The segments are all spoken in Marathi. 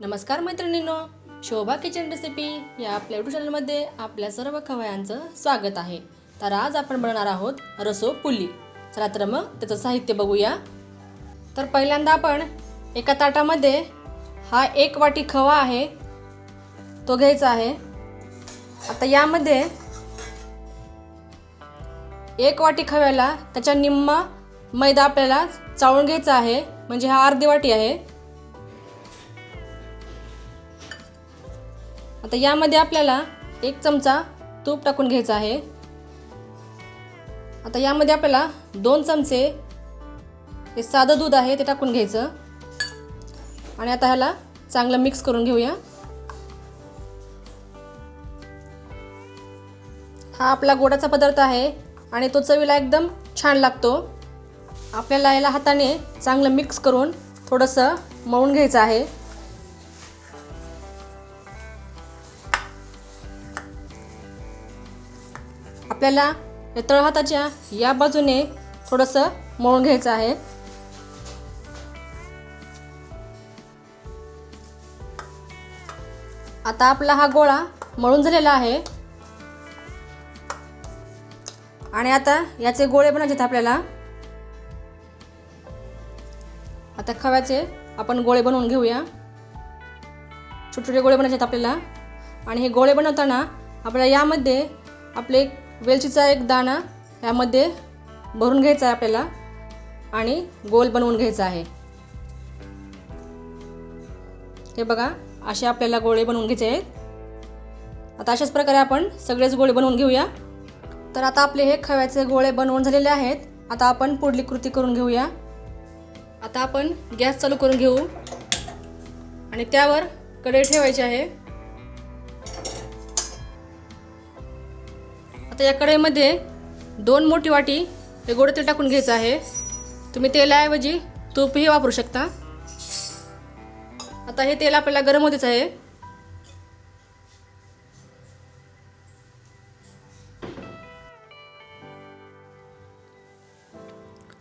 नमस्कार मैत्रिणींनो शोभा किचन रेसिपी या आपल्या यूट्यूब चॅनलमध्ये आपल्या सर्व खवयांचं स्वागत आहे. तर आज आपण बनवणार आहोत रसो पुली. चला तर मग त्याचं साहित्य बघूया. तर पहिल्यांदा आपण एका ताटामध्ये हा एक वाटी खवा आहे तो घ्यायचा आहे. आता यामध्ये एक वाटी खव्याला त्याच्या निम्मा मैदा आपल्याला चाळून घ्यायचा आहे म्हणजे हा अर्धी वाटी आहे. आता यामध्ये आपल्याला एक चमचा तूप टाकून घ्यायचा आहे. आता यामध्ये आपल्याला दोन चमचे हे साधं दूध आहे ते टाकून घ्यायचं. आणि आता ह्याला चांगलं मिक्स करून घेऊया. हा आपला गोडाचा पदार्थ आहे आणि तो चवीला एकदम छान लागतो. आपल्याला याला हाताने चांगलं मिक्स करून थोडंसं मळून घ्यायचं आहे. आपल्याला या तळहाताच्या या बाजूने थोडंसं मळून घ्यायचं आहे. आता आपला हा गोळा मळून झालेला आहे. आणि आता याचे गोळे बनायचे आहेत आपल्याला. आता खव्याचे आपण गोळे बनवून घेऊया. छोटे छोटे गोळे बनायचे आहेत आपल्याला. आणि हे गोळे बनवताना आपल्याला यामध्ये आपले वेलचीचा एक दाणा ह्यामध्ये भरून घ्यायचा आहे आपल्याला आणि गोल बनवून घ्यायचा आहे. हे बघा असे आपल्याला गोळे बनवून घ्यायचे आहेत. आता अशाच प्रकारे आपण सगळेच गोळे बनवून घेऊया. तर आता आपले हे खव्याचे गोळे बनवून झालेले आहेत. आता आपण पुढली कृती करून घेऊया. आता आपण गॅस चालू करून घेऊ. आणि त्यावर कढई ठेवायची आहे. आता या कढईमध्ये दोन मोठी वाटी हे गोडे तेल टाकून घ्यायचं आहे. तुम्ही तेलाऐवजी तूपही वापरू शकता. आता हे तेल आपल्याला गरम होतेच आहे.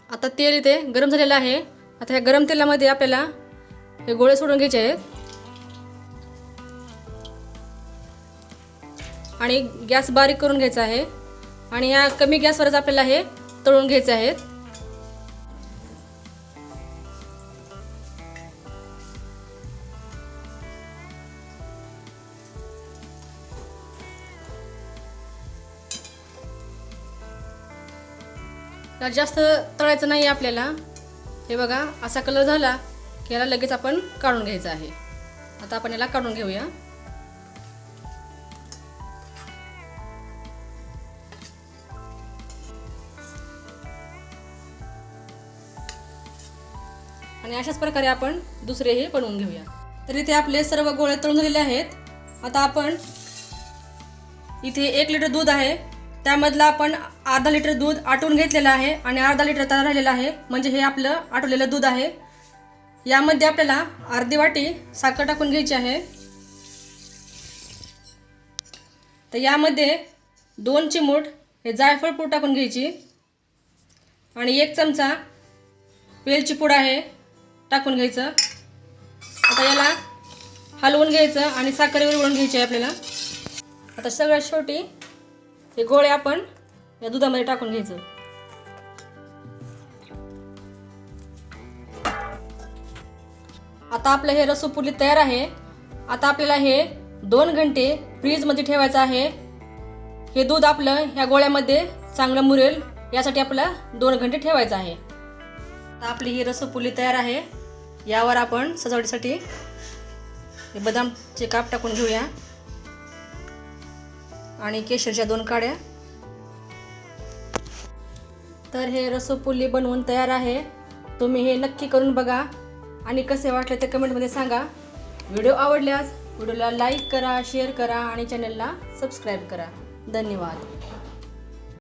आता तेल इथे गरम झालेलं आहे. आता ह्या गरम तेलामध्ये आपल्याला हे गोळे सोडून घ्यायचे आहेत. आणि गॅस बारीक करून घ्यायचा आहे. आणि या कमी गॅसवरच आपल्याला हे तळून घ्यायचे आहेत. जास्त तळायचं नाही आपल्याला. हे बघा असा कलर झाला की याला लगेच आपण काढून घ्यायचा आहे. आता आपण याला काढून घेऊया. आणि अशाच प्रकारे आपण दुसरेही बनवून घेऊया. तर इथे आपले सर्व गोळे तळून झालेले आहेत. आता आपण इथे एक लिटर दूध आहे. त्यामधलं आपण अर्धा लिटर दूध आटवून घेतलेलं आहे आणि अर्धा लिटर तयार राहिलेलं आहे. म्हणजे हे आपलं आटवलेलं दूध आहे. यामध्ये आपल्याला अर्धी वाटी साखर टाकून घ्यायची आहे. तर यामध्ये दोन चिमूट हे जायफळ पूड टाकून घ्यायची. आणि एक चमचा वेलची पूड आहे. टाकून घ्यायचं. आता याला हलवून घ्यायचं आणि साखर वळून घ्यायची आहे आपल्याला. आता सगळ्यात शेवटी हे गोळे आपण या दुधामध्ये टाकून घ्यायचं. आता आपलं हे रसोपुली तयार आहे. आता आपल्याला हे दोन घंटे फ्रीजमध्ये ठेवायचं आहे. हे दूध आपलं ह्या गोळ्यामध्ये चांगलं मुरेल. यासाठी आपल्याला दोन घंटे ठेवायचं आहे. आता आपली ही रसोपुली तयार आहे. यावर आपण सजावटीसाठी हे बदामचे काप टाकून घेऊया. आणि केशरच्या दोन काड्या. तर हे रसोपुली बनवून तयार आहे. तुम्ही हे नक्की करून बघा. आणि कसे वाटले ते कमेंटमध्ये सांगा. व्हिडिओ आवडल्यास व्हिडिओला लाईक करा शेअर करा आणि चॅनलला सबस्क्राईब करा. धन्यवाद.